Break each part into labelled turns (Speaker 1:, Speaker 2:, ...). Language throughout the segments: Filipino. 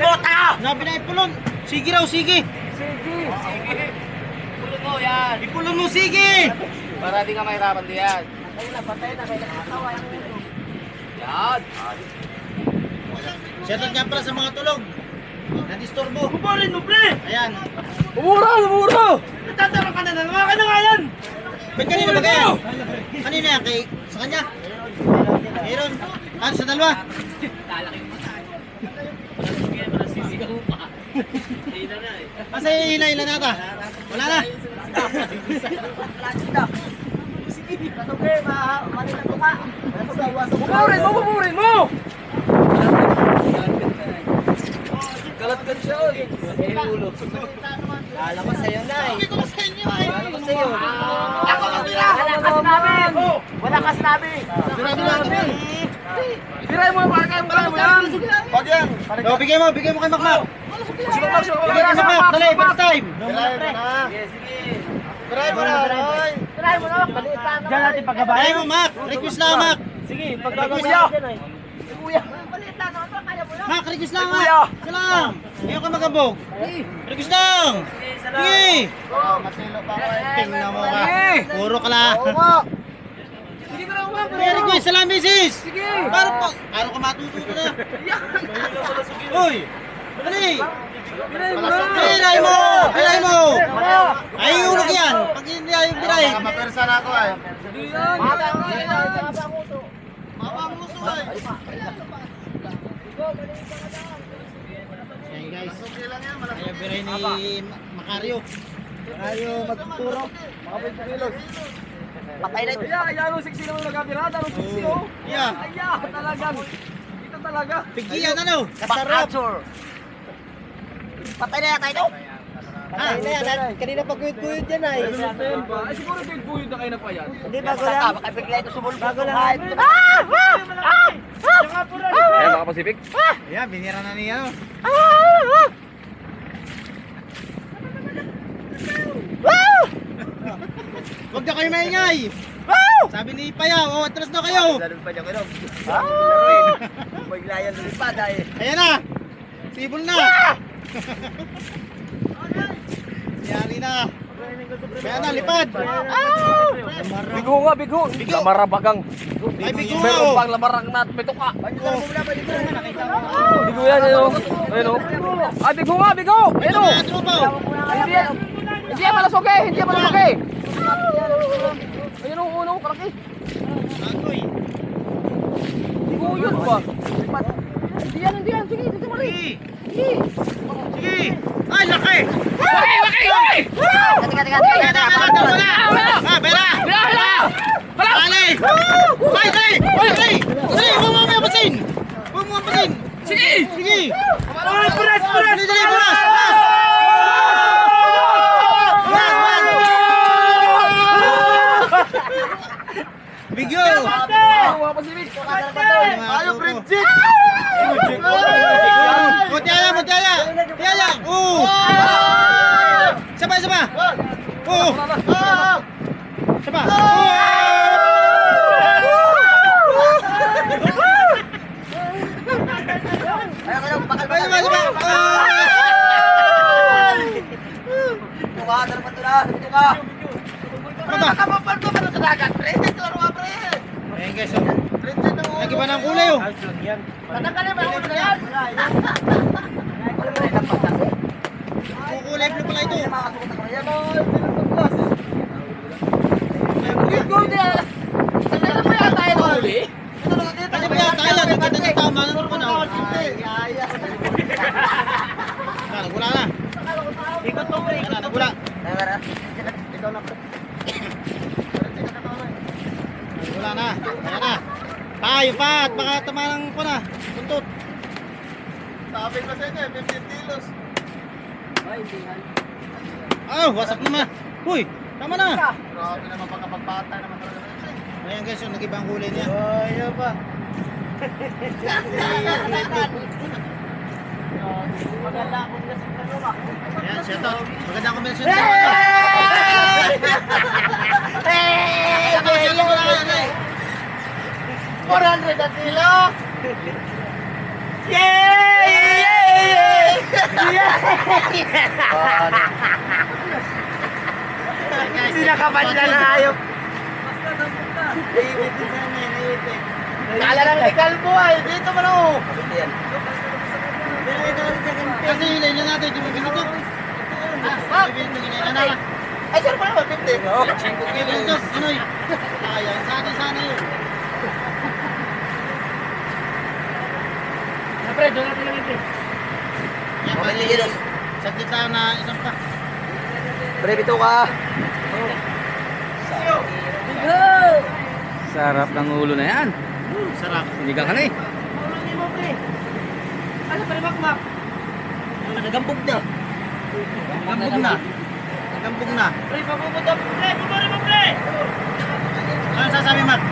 Speaker 1: mo! Ipulon mo, tao! Nabi na ipulon. Sige raw, sige.
Speaker 2: Pulot mo yan.
Speaker 1: Ipulon mo, sige.
Speaker 2: Para di ka mahirapan diyan. Yan.
Speaker 1: Shoutout nga pala sa mga tulog. Nadistorbo.
Speaker 3: Kubarin mo, pre!
Speaker 1: Ayan.
Speaker 3: Umura! Umura! Natatarang ka na na! Nga ka na nga yan!
Speaker 1: Ba't kanina ba kaya? Kanina yan, kay... Sa kanya? Mayroon. Ano, sa dalawa? Asa yung hila hila nata? Wala na.
Speaker 3: Kuburin mo! Kuburin mo! Kalat ka siya, oy.
Speaker 1: Alam ko sa'yo na eh.
Speaker 3: ko sa inyo, ay.
Speaker 1: Alam ko sa'yo.
Speaker 3: Ako! Wala ka sinabi! Wala ka sinabi!
Speaker 1: Sinabi natin.
Speaker 3: Tiray mo parang kayo mo yan! Wag yan!
Speaker 1: O, bigay mo, bigay mo kay Makmak.
Speaker 3: Sige, Max!
Speaker 1: Bigay kay Makmak. Dali, first time.
Speaker 3: Tiray mo na! Tiray mo na! Roy!
Speaker 4: Diyan natin pagkabayan.
Speaker 1: Dali mo, Mak. Request lang, Mak.
Speaker 4: Sige,
Speaker 1: Kuya.
Speaker 4: pagkagawa dyan ay.
Speaker 1: Mak, request lang,
Speaker 3: Kuya.
Speaker 1: Mak. Isa lang. Ayaw ka magabog. Request lang. Sige.
Speaker 3: Oh, masilo pa ako eh.
Speaker 1: Tingnan mo ka. Puro ka lang.
Speaker 3: Oo nga! Sige na naman!
Speaker 1: May request sa lang, misis.
Speaker 3: Sige!
Speaker 1: Para pa. Para ka matututo na. Uy. Dali.
Speaker 3: Tiray mo
Speaker 1: Tiray mo. Ay, ulog yan. Pag hindi ayaw tiray.
Speaker 3: Mapersa na ako. Hindi yan! Mapanguso eh!
Speaker 1: Ayan, guys. Ayaw biray ni Macario. Macario magtuturo.
Speaker 3: Mga 20 kilos.
Speaker 1: Patay na ito.
Speaker 3: Kaya, ayan ang siksi naman nagkabirada. Anong siksi oh?
Speaker 1: Yeah.
Speaker 3: Ayan, talagang. Ito talaga.
Speaker 1: Pigilan ano?
Speaker 4: Kasarap.
Speaker 1: Patay na yata ito.
Speaker 4: Patay na yan. Kanina pagkuyod-kuyod yan ay.
Speaker 3: Ay, siguro kayo buyod na kayo na pa yan.
Speaker 4: Hindi bago lang.
Speaker 1: Bigla ito sumulbog.
Speaker 4: Bago lang.
Speaker 3: Ayan, mga Pacific.
Speaker 1: Ayan, binira na niya. ano. Huwag na kayo maingay. Sabi ni Paya, oh, atras na kayo.
Speaker 3: pa niya kayo.
Speaker 4: Bigla yan lumipad ay.
Speaker 1: Ayan na. Sibol na. Yari na. Kaya na, lipad.
Speaker 3: Bigo nga, bigo.
Speaker 1: Bigo.
Speaker 3: Lamarabagang.
Speaker 1: Ay, bigo nga,
Speaker 3: Meron
Speaker 1: oh.
Speaker 3: pang lamarang na at may tuka.
Speaker 1: Oh.
Speaker 3: Bigo yan, ayun o. Ayun o. Ah, bigo nga, bigo. Ayun
Speaker 1: oh.
Speaker 3: Hindi yan. Hindi yan malasog eh. Hindi yan malasog Ayun o, uno, karaki.
Speaker 1: Agoy.
Speaker 3: Bigo yun ba? Hindi yan, hindi yan. Sige, dito mo rin.
Speaker 1: Sige.
Speaker 3: Sige.
Speaker 1: Ay, laki.
Speaker 3: Laki, laki, laki.
Speaker 1: Teka, teka, teka. Wala. Ah, bela.
Speaker 3: Hala, hala. Hala.
Speaker 1: Dali! Ay, dali! Ay, dali! Dali, huwag mo mapasin! Huwag mo mapasin!
Speaker 3: Sige.
Speaker 1: Sige!
Speaker 3: Ay, punas, punas.
Speaker 1: Dali, dali, buras! Buras!
Speaker 3: Pacific.
Speaker 1: Ayaw, Bridget! Mutiaya, mutiaya! Mutiaya! Oo! Saba, saba! Oo! Saba! Saba, saba, saba!
Speaker 4: Tumatar pa ito na. Dito ka.
Speaker 1: Baba!
Speaker 4: Kapapal ko pa sa dagat. Pre, ito laro ka pre.
Speaker 1: Ayan guys, oh. Nag-iba ng kulay oh.
Speaker 4: Patanggalin mo yung ulo yan.
Speaker 1: Kukulay blue pala ito.
Speaker 3: Bigo niya. Tanggalin mo yata yung huli.
Speaker 1: Ano ba yan? Tayo lang. Nagkita niya tama na naman ako. Na, nagula na.
Speaker 4: Ikot mo pre.
Speaker 1: Wala, nagula.
Speaker 4: Ikaw na
Speaker 1: Nagula na. Ayan na. Tayo pa at baka tama ng ko na. Tuntot.
Speaker 3: Sabi ko sa inyo, 15 kilos.
Speaker 1: Oh, wasak naman. Uy, tama na.
Speaker 3: Grabe naman pagkapagpata naman talaga.
Speaker 1: Ayan guys, yung nag-ibang kulay niya.
Speaker 4: Ay, pa. Maganda akong luma.
Speaker 1: Ayan, shout out. Magandang kombinasyon.
Speaker 4: Datilo! Yay! Yay! Sinakapan siya na ayok. Naiipit sana eh, naiipit. Kala lang ni Kalbo ay, dito mo na oh.
Speaker 1: Kasi hilay na natin, di ba ganito? Ah, na.
Speaker 4: Ay, sir, pala ba? 50? Oo.
Speaker 1: Ano yun? Ayan, sana sana yun.
Speaker 3: Pre, doon natin lang ito.
Speaker 1: Yan,
Speaker 4: kilos.
Speaker 1: Saglit lang na isang pa.
Speaker 4: Pre, bito ka.
Speaker 3: Sarap ng ulo na yan.
Speaker 1: Sarap.
Speaker 3: Sinigang ka na eh.
Speaker 4: Ano pa rin makmak?
Speaker 1: Nagambog na. Nagambog na. Nagambog na.
Speaker 4: Pre, papupunta. Pre, pumari mo, pre!
Speaker 1: Ano sasabi, Matt?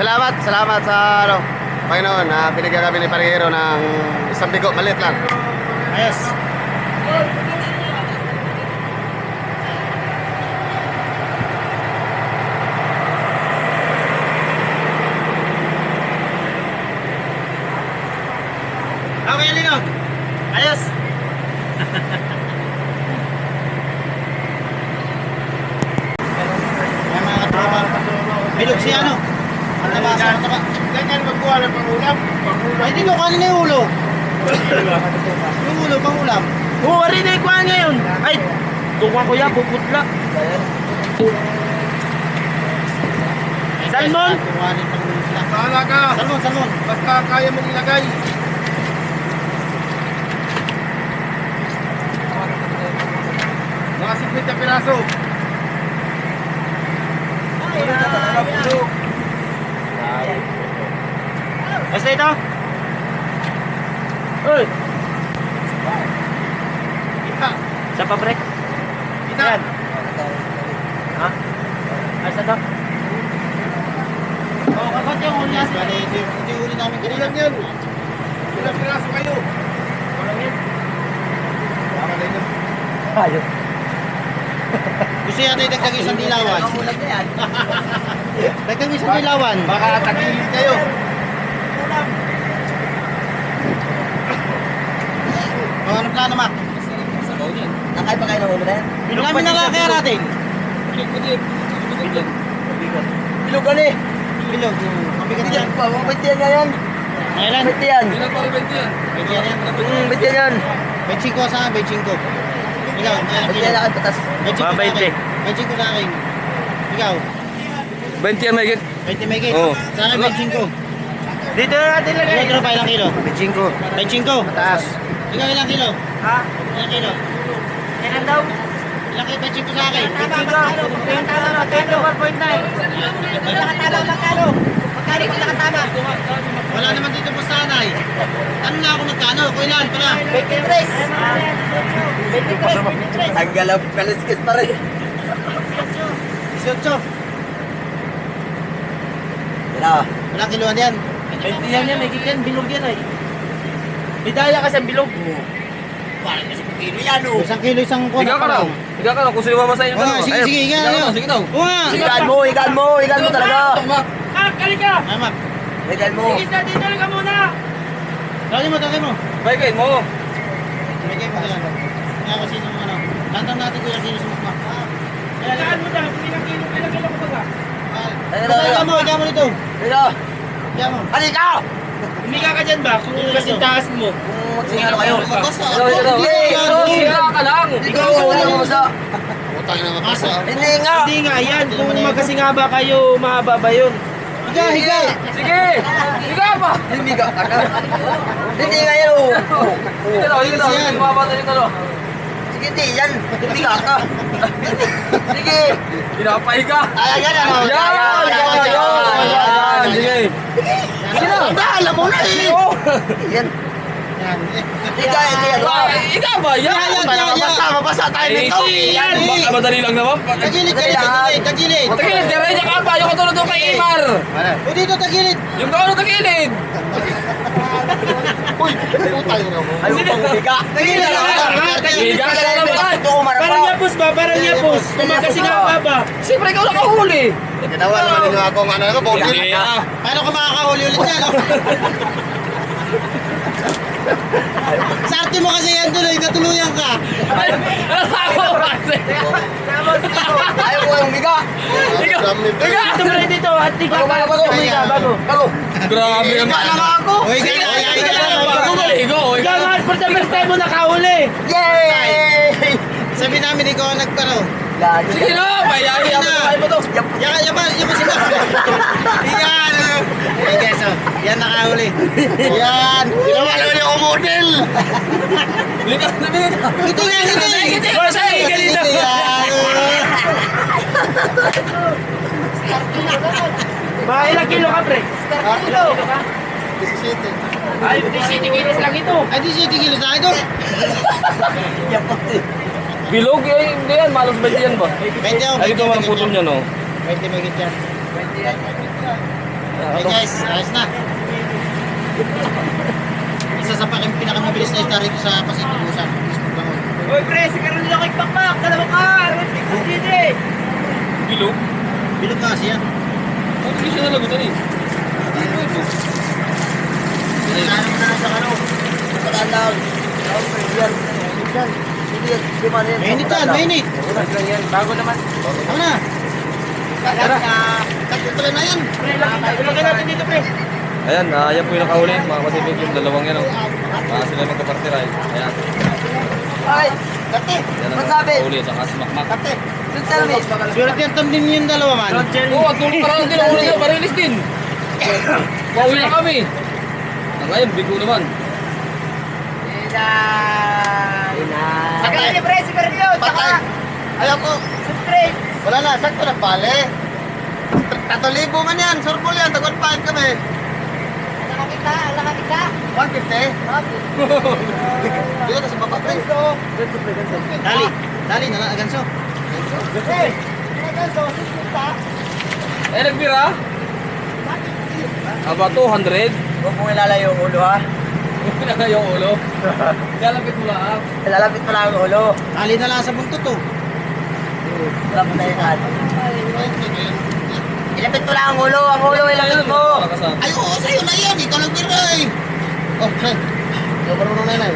Speaker 5: Salamat, salamat sa ano, Panginoon na binigyan kami ni Parihero ng isang bigo, maliit lang.
Speaker 1: Ayos. Okay, Lino. Ayos. Bilog si ano? Mataba sa mataba.
Speaker 5: Ganyan magkuha ng pangulam.
Speaker 1: Ay, dito kanina yung ulo. yung ulo, pang ulam.
Speaker 4: Oo, rin na ikuha ngayon. Ay, tuwa ko yan, puputla. Salmon?
Speaker 5: Bahala ka,
Speaker 1: Salmon, salmon.
Speaker 5: basta kaya mong ilagay. Mga 50 piraso.
Speaker 1: Basta ito.
Speaker 4: Uy,
Speaker 5: Kita,
Speaker 4: sa pabrek.
Speaker 5: kita.
Speaker 4: Yan. Ha? Ay, sa to?
Speaker 1: Oo, kakot yung uli. Bale, ito yung ito yung uli namin kanina.
Speaker 5: Ilan yan? Ilang piraso kayo?
Speaker 4: Walang yan.
Speaker 5: Tama na yun.
Speaker 4: Ayun.
Speaker 1: Gusto yata yung dagdag isang dilawan.
Speaker 4: na yan.
Speaker 1: Dagdag isang dilawan.
Speaker 5: Baka tagilid kayo.
Speaker 1: Ano plano, Mac?
Speaker 4: Nakay pa kayo ng ulo na yan?
Speaker 1: Marami na lang kaya natin.
Speaker 4: Bilog ka ni.
Speaker 1: Bilog. Mabigat yan.
Speaker 4: Pa, mga bitiyan nga yan. Bitiyan.
Speaker 1: Bigyan yan.
Speaker 4: Hmm, bitiyan yan.
Speaker 1: May chinko sa akin, may chinko. Ikaw, may
Speaker 4: Bitiyan
Speaker 1: kilo.
Speaker 4: na kayo patas.
Speaker 1: May chinko sa akin. May chinko sa akin. Ikaw,
Speaker 3: 20 yan, Mike.
Speaker 1: 20 may kit.
Speaker 3: Oo.
Speaker 1: Sa akin, may chinko.
Speaker 4: Dito na natin lagay.
Speaker 1: Ikaw, ilang kilo?
Speaker 5: May chinko.
Speaker 1: May chinko.
Speaker 5: Taas.
Speaker 1: Ikaw, ilang kilo?
Speaker 4: Ha?
Speaker 1: Ilang kilo?
Speaker 4: Kailan daw?
Speaker 1: Ilang kilo? Chinko sa akin.
Speaker 4: Tama, magkano? Tama, magkano? 4.9. Nakatama, magkano? Magkano kung nakatama?
Speaker 1: Wala naman dito po sanay. Ano na ako magkano? Kung ilan pala?
Speaker 4: 23. 23, 23.
Speaker 5: Ang galap, kaliskis pa rin.
Speaker 1: 18.
Speaker 4: Ina.
Speaker 1: Ilang kiloan yan?
Speaker 4: 20 yan yan, may kikian, bilog yan ay. Bidaya kasi ang bilog.
Speaker 1: Parang kasi kung kilo yan oh. Isang kilo, isang kuwan.
Speaker 3: Higa ka lang. Higa ka lang kung sino mamasa yung
Speaker 1: Oo nga, sige, sige, higa
Speaker 3: ka
Speaker 1: lang.
Speaker 3: lang, sige daw.
Speaker 1: Oo nga.
Speaker 4: Igan mo, igan mo, igan mo talaga.
Speaker 3: Mak, halika!
Speaker 1: Ay, Mac.
Speaker 4: Igan mo.
Speaker 3: na dito ka muna!
Speaker 1: Lagi mo, lagi mo.
Speaker 3: Baikin mo.
Speaker 1: Bigay mo. Kaya kasi nung ano. Tantang natin ko yung kilo sa mukha. Kaya
Speaker 3: Saan mo dyan? Ilang kilo, ilang kilo ko ba?
Speaker 4: Ayun,
Speaker 1: Basta
Speaker 4: ayun.
Speaker 1: higa mo, higa mo dito.
Speaker 4: Ina.
Speaker 1: Higa mo.
Speaker 3: Humiga ka dyan ba? Kung kasi taas mo.
Speaker 4: Kung magsingano kayo.
Speaker 1: Ito,
Speaker 4: ito.
Speaker 3: Higa ka lang.
Speaker 4: Ikaw, wala mo sa...
Speaker 5: Utang na mapasa.
Speaker 4: Hindi nga.
Speaker 3: Hindi nga yan. Kung magkasinga ba kayo, mahaba ba yun?
Speaker 1: Higa, higa.
Speaker 3: Sige! Higa pa!
Speaker 4: Hindi ka ka. Hindi nga yan.
Speaker 3: Dito daw, dito daw.
Speaker 1: Yan.
Speaker 3: Hindi mababa dito daw.
Speaker 4: Sige, hindi yan. Hindi ka ka. Sige.
Speaker 3: Pinapahiga.
Speaker 4: Ay, yan ano.
Speaker 3: Yan! Yan! Yan! Yan! Sige.
Speaker 4: Hindi, alam mo na eh. Yan.
Speaker 1: Yan.
Speaker 4: Higa, hindi.
Speaker 3: Ah, Ikaw ba? Yan!
Speaker 1: Yan, yan, yan, yan.
Speaker 4: Mabasa, tayo
Speaker 3: Eh,
Speaker 4: nito.
Speaker 3: yan! Baka madali lang naman.
Speaker 1: Tagilid ka tagilid, tagilid.
Speaker 3: Tagilid ka rin, yung kapa, yung katulad doon kay Imar.
Speaker 1: O dito, tagilid.
Speaker 3: Yung kaano tagilid.
Speaker 5: Uy, utang na mo.
Speaker 4: Ayaw pang higa.
Speaker 1: Tagilid ka.
Speaker 3: Ka.
Speaker 4: Ito, umarap pa.
Speaker 3: Parang yapos
Speaker 4: ba? Parang yapos. Kumakasingawa ba?
Speaker 3: Siyempre ikaw nakahuli.
Speaker 5: Ginawa naman ninyo ako ng ano bukid.
Speaker 3: ah.
Speaker 1: Paano ka makakahuli ulit yan? Sa arte mo kasi yan tuloy, natuluyan ka.
Speaker 3: Ako kasi.
Speaker 2: Ayaw ko yung biga.
Speaker 4: Ito mo rin dito. At tingnan
Speaker 2: Bago, bago, bago.
Speaker 4: ka. Bago.
Speaker 2: Bago.
Speaker 3: Grabe ang
Speaker 2: Biga na nga ako.
Speaker 1: Uy, gano'n, uy, ay, gano'n.
Speaker 3: Bago maligo.
Speaker 4: Ikaw nga, for the first time mo nakahuli.
Speaker 2: Yay!
Speaker 1: Sabi namin, ikaw ang nagpano.
Speaker 3: Sige na, ako
Speaker 1: Na.
Speaker 3: tayo mo to.
Speaker 1: Yan, yan, yan, yan, sila. Yan. Hey guys, oh. Yan nakahuli. Yan.
Speaker 5: Ginawa naman niyo ako model.
Speaker 3: Likas na binito.
Speaker 1: Ito yan, ito yan.
Speaker 3: Sige, sige, sige, ganito.
Speaker 1: Ito yan.
Speaker 4: Mga ilang kilo ka, pre? Kilo.
Speaker 5: 17.
Speaker 4: Ay, 17 kilos lang ito.
Speaker 1: Ay, di siya tigil sa ito.
Speaker 3: Bilog, eh, hindi yan. Malos ba yan ba?
Speaker 1: Pwede ako.
Speaker 3: Ay, ito ang putol niya, no?
Speaker 1: Pwede magit yan. Hey guys, ayos na. Isa sa pakin pinakamabilis na isda rito sa Pasigurusan.
Speaker 4: Uy, pre, si Carolina ko ipakpak. Dalawa ka. Dito
Speaker 3: Bilog?
Speaker 1: Bilog nga siya.
Speaker 3: Ano hindi siya nalagutan eh?
Speaker 1: Ano mo na lang sa ano? Mainit yan, mainit.
Speaker 4: Bago naman.
Speaker 1: Ano na? Tara. Tatlo na yan.
Speaker 4: Ilagay natin dito, pre.
Speaker 3: Ayan, ah, yan po yung nakahuli, mga kasibig, yung dalawang yan, oh. Ah, sila magkapartira, eh. Ayan.
Speaker 2: Ay, kate.
Speaker 3: Yan ang
Speaker 2: Masabi.
Speaker 3: nakahuli, tsaka si Makmak.
Speaker 2: Kate.
Speaker 1: Swerte yan tam din yung dalawa man.
Speaker 3: Oo, oh, at tulong parang din, huli na, marilis din. Pauwi na kami. Ah, ngayon, bigo naman.
Speaker 2: Sakay ni pre, si Carolina.
Speaker 5: Patay. Ayaw ko. Wala na, sakto na pale. Tato libo man yan, surbol yan, tagwan pahin kami. 150? Dito sa baba, pre.
Speaker 1: Dali. Dali na lang, ganso.
Speaker 3: Eh, nagbira? Aba, 200?
Speaker 2: Huwag mong ilalayo ulo ha.
Speaker 3: Yung ulo. Lalapit mo lang.
Speaker 2: Ilalapit mo lang ang ulo.
Speaker 1: Dali na lang sa buntot to.
Speaker 2: Wala mo tayo saan. Ilapit mo lang ang ulo. Ang ulo ilapit mo.
Speaker 3: Nakasama.
Speaker 1: Ay, oo, sa'yo na yan. Ikaw lang bira eh. Oh, pre. Ikaw marunong na yun eh.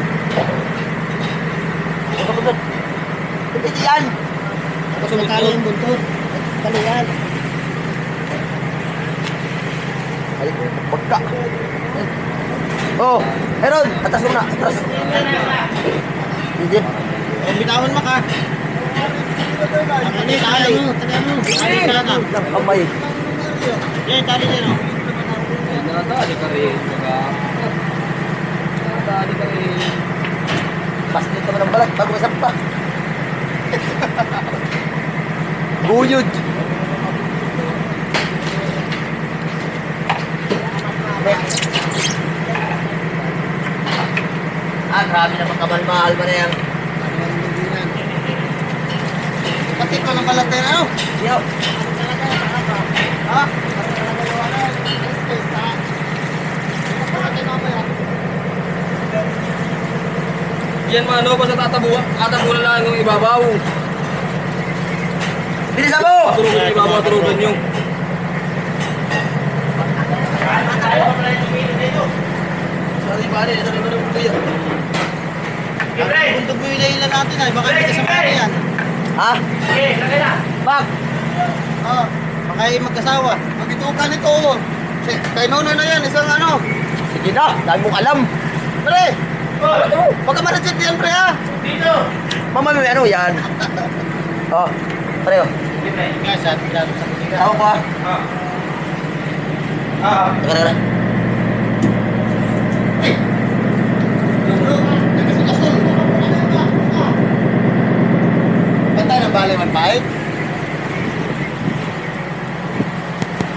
Speaker 2: Hindi yan.
Speaker 3: Kasunod
Speaker 1: Tali yung buntot. Tali yan.
Speaker 2: Ay, bagka. Oh, Heron, atas mo na. Atas. Hindi.
Speaker 1: Oh, bitawan mo ka. Ano yung tali? Tali ka lang.
Speaker 2: Kamay.
Speaker 1: Yan, tali yan oh.
Speaker 3: Nakadali ka rin. Nakadali ka rin.
Speaker 2: Pas dito mo ng balat bago pa. Ah, kamal-mahal mo na yan.
Speaker 1: Pati ko ng balat yan, ano?
Speaker 2: Yo.
Speaker 1: Ha?
Speaker 3: Yan mga ano, basta tatabuan. Tatabuan lang yung ibabaw.
Speaker 2: Bilisan mo!
Speaker 3: Turugan yung ibabaw, turugan yung.
Speaker 2: Sorry, pare. Ito naman ang kuya.
Speaker 1: Buntog mo yung dahilan natin ay. Baka hindi kasama na yan.
Speaker 2: Ha? Bak!
Speaker 1: Oh, baka yung magkasawa.
Speaker 5: Magitukan ito. Si, kay Nonoy na yan, isang ano.
Speaker 2: Sige na, dahil mong alam.
Speaker 5: Pre! Huwag ka ma-reject yan, pre ha.
Speaker 2: Mama, may ano yan? Oh, pareho.
Speaker 1: Guys, at lalo sa kuliga.
Speaker 2: Tawag ko ha. Teka, teka.
Speaker 5: Patay ng bali man, pahit.